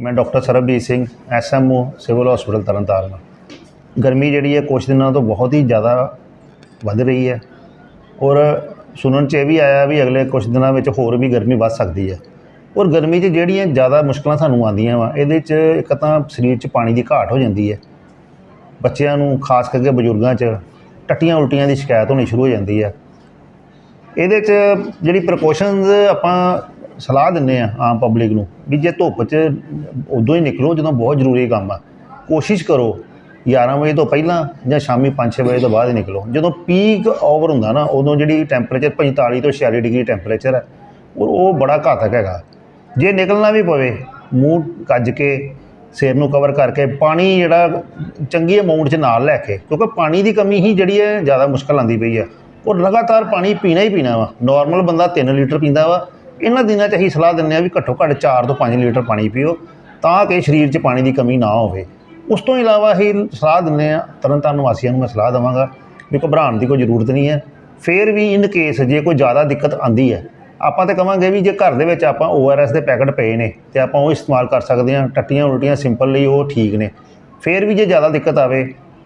ਮੈਂ doctor Sarabjit Singh, SMO, civil hospital Tarn Taran ਗਰਮੀ ਜਿਹੜੀ ਹੈ ਕੁਛ ਦਿਨਾਂ ਤੋਂ ਬਹੁਤ ਹੀ ਜ਼ਿਆਦਾ ਵੱਧ ਰਹੀ ਹੈ। ਔਰ ਸੁਣਨ 'ਚ ਇਹ ਵੀ ਆਇਆ ਵੀ ਅਗਲੇ ਕੁਝ ਦਿਨਾਂ ਵਿੱਚ ਹੋਰ ਵੀ ਗਰਮੀ ਵੱਧ ਸਕਦੀ ਹੈ। ਔਰ ਗਰਮੀ 'ਚ ਜਿਹੜੀਆਂ ਜ਼ਿਆਦਾ ਮੁਸ਼ਕਲਾਂ ਸਾਨੂੰ ਆਉਂਦੀਆਂ ਵਾ, ਇਹਦੇ 'ਚ ਇੱਕ ਤਾਂ ਸਰੀਰ 'ਚ ਪਾਣੀ ਦੀ ਘਾਟ ਹੋ ਜਾਂਦੀ ਹੈ। ਬੱਚਿਆਂ ਨੂੰ, ਖਾਸ ਕਰਕੇ ਬਜ਼ੁਰਗਾਂ 'ਚ, ਟੱਟੀਆਂ ਉਲਟੀਆਂ ਦੀ ਸ਼ਿਕਾਇਤ ਹੋਣੀ ਸ਼ੁਰੂ ਹੋ ਜਾਂਦੀ ਹੈ। ਇਹਦੇ 'ਚ ਜਿਹੜੀ ਪ੍ਰੀਕਾਸ਼ਨਸ ਆਪਾਂ ਸਲਾਹ ਦਿੰਨੇ ਆ ਆਮ ਪਬਲਿਕ ਨੂੰ ਵੀ ਜੇ ਧੁੱਪ 'ਚ ਉਦੋਂ ਹੀ ਨਿਕਲੋ ਜਦੋਂ ਬਹੁਤ ਜ਼ਰੂਰੀ ਕੰਮ ਆ। ਕੋਸ਼ਿਸ਼ ਕਰੋ 11 ਵਜੇ ਤੋਂ ਪਹਿਲਾਂ ਜਾਂ ਸ਼ਾਮੀ 5-6 ਵਜੇ ਤੋਂ ਬਾਅਦ ਹੀ ਨਿਕਲੋ। ਜਦੋਂ ਪੀਕ ਓਵਰ ਹੁੰਦਾ ਨਾ, ਉਦੋਂ ਜਿਹੜੀ ਟੈਂਪਰੇਚਰ 45 ਤੋਂ 46 ਡਿਗਰੀ ਟੈਂਪਰੇਚਰ ਹੈ ਔਰ ਉਹ ਬੜਾ ਘਾਤਕ ਹੈਗਾ। ਜੇ ਨਿਕਲਣਾ ਵੀ ਪਵੇ, ਮੂੰਹ ਕੱਜ ਕੇ, ਸਿਰ ਨੂੰ ਕਵਰ ਕਰਕੇ ਪਾਣੀ ਜਿਹੜਾ ਚੰਗੀ ਅਮਾਉਂਟ 'ਚ ਨਾਲ ਲੈ ਕੇ, ਕਿਉਂਕਿ ਪਾਣੀ ਦੀ ਕਮੀ ਹੀ ਜਿਹੜੀ ਹੈ, ਜ਼ਿਆਦਾ ਮੁਸ਼ਕਲ ਆਂਦੀ ਪਈ ਹੈ ਔਰ ਲਗਾਤਾਰ ਪਾਣੀ ਪੀਣਾ ਹੀ ਪੀਣਾ ਵਾ। ਨਾਰਮਲ ਬੰਦਾ 3 ਲੀਟਰ ਪੀਂਦਾ ਵਾ ਇਹਨਾਂ ਦਿਨਾਂ 'ਚ ਅਸੀਂ ਸਲਾਹ ਦਿੰਦੇ ਆ ਵੀ ਘੱਟੋ ਘੱਟ 4 ਤੋਂ 5 ਲੀਟਰ ਪਾਣੀ ਪੀਓ, ਤਾਂ ਕਿ ਸਰੀਰ 'ਚ ਪਾਣੀ ਦੀ ਕਮੀ ਨਾ ਹੋਵੇ। ਉਸ ਤੋਂ ਇਲਾਵਾ ਅਸੀਂ ਸਲਾਹ ਦਿੰਦੇ ਆ ਤਰਨਤਾਰਨ ਵਾਸੀਆਂ ਨੂੰ ਮੈਂ ਸਲਾਹ ਦੇਵਾਂਗਾ ਵੀ ਘਬਰਾਉਣ ਦੀ ਕੋਈ ਜ਼ਰੂਰਤ ਨਹੀਂ ਹੈ। ਫੇਰ ਵੀ ਇਨ ਕੇਸ ਜੇ ਕੋਈ ਜ਼ਿਆਦਾ ਦਿੱਕਤ ਆਂਦੀ ਹੈ, ਆਪਾਂ ਤਾਂ ਕਵਾਂਗੇ ਵੀ ਜੇ ਘਰ ਦੇ ਵਿੱਚ ਆਪਾਂ ORS ਦੇ ਪੈਕਟ ਪਏ ਨੇ ਤੇ ਆਪਾਂ ਉਹ ਇਸਤੇਮਾਲ ਕਰ ਸਕਦੇ ਹਾਂ, ਟੱਟੀਆਂ ਉਲਟੀਆਂ ਸਿੰਪਲ ਲਈ ਉਹ ਠੀਕ ਨੇ। ਫੇਰ ਵੀ ਜੇ ਜ਼ਿਆਦਾ ਦਿੱਕਤ ਆਵੇ,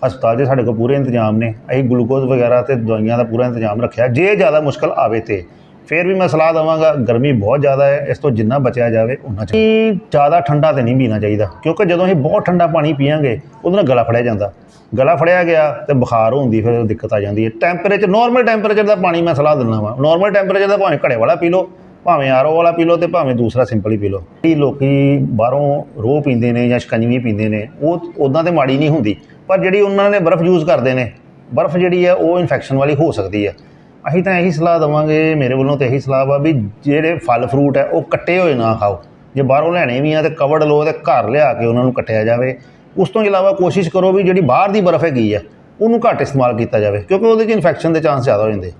ਹਸਪਤਾਲ 'ਚ ਸਾਡੇ ਕੋਲ ਪੂਰੇ ਇੰਤਜ਼ਾਮ ਨੇ। ਅਸੀਂ ਗਲੂਕੋਜ਼ ਵਗੈਰਾ ਤੇ ਦਵਾਈਆਂ ਦਾ ਪੂਰਾ ਇੰਤਜ਼ਾਮ ਰੱਖਿਆ, ਜੇ ਜ਼ਿਆਦਾ ਮੁਸ਼ਕਲ ਆਵੇ ਤੇ। ਫਿਰ ਵੀ ਮੈਂ ਸਲਾਹ ਦਵਾਂਗਾ, ਗਰਮੀ ਬਹੁਤ ਜ਼ਿਆਦਾ ਹੈ, ਇਸ ਤੋਂ ਜਿੰਨਾ ਬਚਿਆ ਜਾਵੇ ਉਨਾ ਚਾਹੀਦਾ ਜ਼ਿਆਦਾ ਠੰਡਾ ਤੇ ਨਹੀਂ ਪੀਣਾ ਚਾਹੀਦਾ, ਕਿਉਂਕਿ ਜਦੋਂ ਅਸੀਂ ਬਹੁਤ ਠੰਡਾ ਪਾਣੀ ਪੀਵਾਂਗੇ ਉਹਦੇ ਨਾਲ ਗਲਾ ਫੜਿਆ ਜਾਂਦਾ। ਗਲਾ ਫੜਿਆ ਗਿਆ ਤੇ ਬੁਖਾਰ ਹੁੰਦੀ, ਫਿਰ ਦਿੱਕਤ ਆ ਜਾਂਦੀ ਹੈ। ਟੈਂਪਰੇਚਰ ਨਾਰਮਲ ਟੈਂਪਰੇਚਰ ਦਾ ਪਾਣੀ ਮੈਂ ਸਲਾਹ ਦਿੰਦਾ ਵਾਂ। ਨਾਰਮਲ ਟੈਂਪਰੇਚਰ ਦਾ ਭਾਵੇਂ ਘੜੇ ਵਾਲਾ ਪੀ ਲਓ, ਭਾਵੇਂ ਆਰਓ ਵਾਲਾ ਪੀ ਲਓ ਤੇ ਭਾਵੇਂ ਦੂਸਰਾ ਸਿੰਪਲ ਹੀ ਪੀ ਲਓ। ਕਈ ਲੋਕੀ ਬਾਹਰੋਂ ਰੋਹ ਪੀਂਦੇ ਨੇ ਜਾਂ ਸ਼ਿਕੰਜਵੀ ਪੀਂਦੇ ਨੇ, ਉਹ ਉਦਾਂ ਤੇ ਮਾੜੀ ਨਹੀਂ ਹੁੰਦੀ, ਪਰ ਜਿਹੜੀ ਉਹਨਾਂ ਨੇ ਬਰਫ਼ ਯੂਜ਼ ਕਰਦੇ ਨੇ, ਬਰਫ਼ ਜਿਹੜੀ ਹੈ, ਉਹ ਇਨਫੈਕਸ਼ਨ ਵਾਲੀ ਹੋ ਸਕਦੀ ਹੈ। ਅਸੀਂ ਤਾਂ ਇਹੀ ਸਲਾਹ ਦਵਾਂਗੇ, ਮੇਰੇ ਵੱਲੋਂ ਤਾਂ ਇਹੀ ਸਲਾਹ ਵਾ ਵੀ ਜਿਹੜੇ ਫਲ ਫਰੂਟ ਹੈ ਉਹ ਕੱਟੇ ਹੋਏ ਨਾ ਖਾਓ। ਜੇ ਬਾਹਰੋਂ ਲੈਣੇ ਵੀ ਆ ਤੇ ਕਵਰਡ ਲਓ ਤੇ ਘਰ ਲਿਆ ਕੇ ਉਹਨਾਂ ਨੂੰ ਕੱਟਿਆ ਜਾਵੇ। ਉਸ ਤੋਂ ਇਲਾਵਾ ਕੋਸ਼ਿਸ਼ ਕਰੋ ਵੀ ਜਿਹੜੀ ਬਾਹਰ ਦੀ ਬਰਫ਼ ਹੈਗੀ ਹੈ ਉਹਨੂੰ ਘੱਟ ਇਸਤੇਮਾਲ ਕੀਤਾ ਜਾਵੇ, ਕਿਉਂਕਿ ਉਹਦੇ 'ਚ ਇਨਫੈਕਸ਼ਨ ਦੇ ਚਾਂਸ ਜ਼ਿਆਦਾ ਹੋ ਜਾਂਦੇ